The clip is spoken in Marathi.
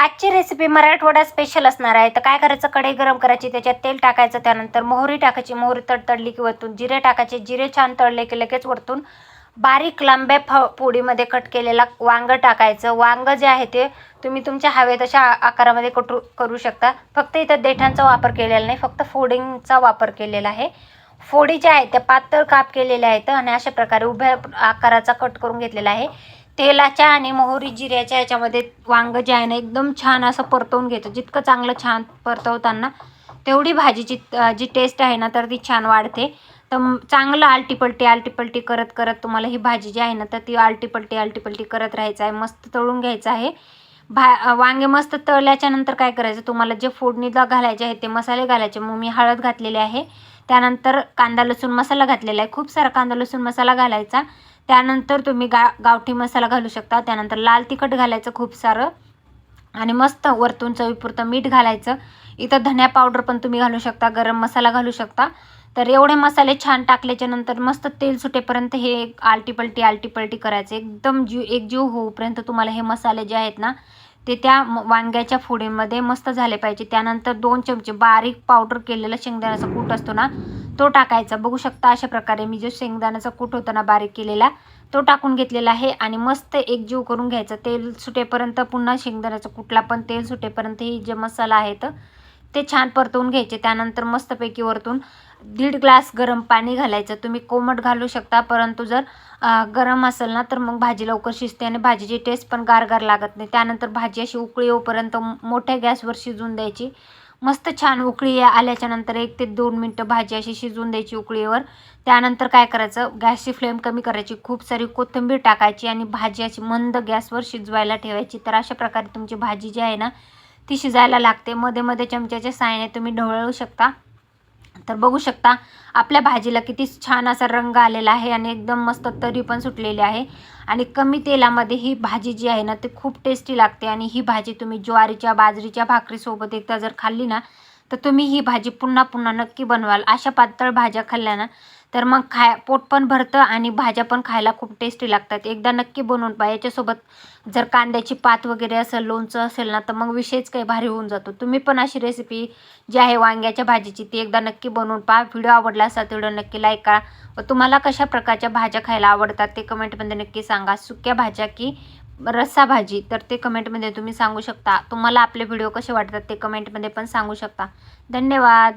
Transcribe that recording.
आजची रेसिपी मराठवाडा स्पेशल असणार आहे. तर काय करायचं? कढई गरम करायची त्याच्यात तेल टाकायचं त्यानंतर मोहरी टाकायची. मोहरी तडतडली की वरतून जिरे टाकायचे. जिरे छान तळले की लगेच वरतून बारीक लांब्या फ पोळीमध्ये कट केलेला वांगं टाकायचं. वांगं जे आहे ते तुम्ही तुमच्या हवे तशा आकारामध्ये कटू करू शकता. फक्त इथं देठांचा वापर केलेला नाही फक्त फोडिंगचा वापर केलेला आहे. फोडी ज्या आहेत त्या पातळ काप केलेल्या आहेत आणि अशा प्रकारे उभ्या आकाराचा कट करून घेतलेला आहे. तेलाच्या आणि मोहरी जिऱ्याच्या याच्यामध्ये वांगं जे आहे ना एकदम छान असं परतवून घेतो जितकं चांगलं छान परतवताना तेवढी भाजीची जी टेस्ट आहे ना तर ती छान वाढते. तर चांगलं आलटीपलटी आलटीपलटी करत करत तुम्हाला ही भाजी जी आहे ना तर ती आलटीपलटी आलटीपलटी करत राहायचं आहे. मस्त तळून घ्यायचं आहे. भा वांगे मस्त तळल्याच्या नंतर काय करायचं तुम्हाला जे फोडणीला घालायचे आहे ते मसाले घालायचे. मग मी हळद घातलेली आहे. त्यानंतर कांदा लसूण मसाला घातलेला आहे. खूप सारा कांदा लसूण मसाला घालायचा. त्यानंतर तुम्ही गा गावठी मसाला घालू शकता. त्यानंतर लाल तिखट घालायचं खूप सारं. आणि मस्त वरतून चवीपुरतं मीठ घालायचं. इथं धन्या पावडर पण तुम्ही घालू शकता. गरम मसाला घालू शकता. तर एवढे मसाले छान टाकल्याच्या नंतर मस्त तेल सुटेपर्यंत हे आलटीपलटी आलटीपलटी करायचं. एकदम जीव एकजीव होऊपर्यंत तुम्हाला हे मसाले जे आहेत ना ते त्या वांग्याच्या फोडीमध्ये मस्त झाले पाहिजे. त्यानंतर दोन चमचे बारीक पावडर केलेला शेंगदाण्याचा कूट असतो ना तो टाकायचा. बघू शकता अशा प्रकारे मी जो शेंगदाण्याचा कूट होता ना बारीक केलेला तो टाकून घेतलेला आहे आणि मस्त एकजीव करून घ्यायचा. तेल सुटेपर्यंत पुन्हा शेंगदाण्याचा कुठला पण तेल सुटेपर्यंत ही जे मसाला आहेत ते छान परतवून घ्यायचे. त्यानंतर मस्तपैकी वरतून दीड ग्लास गरम पाणी घालायचं. तुम्ही कोमट घालू शकता परंतु जर गरम असेल ना तर मग भाजी लवकर शिजते आणि भाजीची टेस्ट पण गारगार लागत नाही. त्यानंतर भाजी अशी उकळी येऊपर्यंत मोठ्या गॅसवर शिजवून द्यायची. मस्त छान उकळी आल्याच्यानंतर एक ते दोन मिनटं भाजी अशी शिजवून द्यायची उकळीवर. त्यानंतर काय करायचं? गॅसची फ्लेम कमी करायची. खूप सारी कोथिंबीर टाकायची आणि भाजी अशी मंद गॅसवर शिजवायला ठेवायची. तर अशा प्रकारे तुमची भाजी जी आहे ना ती शिजायला लागते. मध्ये मध्ये चमच्याच्या साहाय्याने तुम्ही ढवळू शकता. तर बघू शकता आपल्या भाजीला किती छान असा रंग आलेला आहे आणि एकदम मस्त तरी पण सुटलेली आहे. आणि कमी तेलामध्ये ही भाजी जी आहे ना ती खूप टेस्टी लागते आणि ही भाजी तुम्ही ज्वारीच्या बाजरीच्या भाकरीसोबत एकदा जर खाल्ली ना तर तुम्ही ही भाजी पुन्हा पुन्हा नक्की बनवाल. अशा पातळ भाज्या खाल्ल्या ना तर मग खाय पोट पण भरतं आणि भाज्या पण खायला खूप टेस्टी लागतात. एकदा नक्की बनवून पहा. याच्यासोबत जर कांद्याची पात वगैरे असेल लोणचं असेल ना तर मग विषयच काही भारी होऊन जातो. तुम्ही पण अशी रेसिपी जी आहे वांग्याच्या भाजीची ती एकदा नक्की बनवून पहा. व्हिडिओ आवडला असा तेवढं नक्की लाईक करा. व तुम्हाला कशा प्रकारच्या भाज्या खायला आवडतात ते कमेंटमध्ये नक्की सांगा. सुक्या भाज्या की रस्सा भाजी? तर ते कमेंटमध्ये तुम्ही सांगू शकता. तुम्हाला आपले व्हिडिओ कसे वाटतात ते कमेंटमध्ये पण सांगू शकता. धन्यवाद.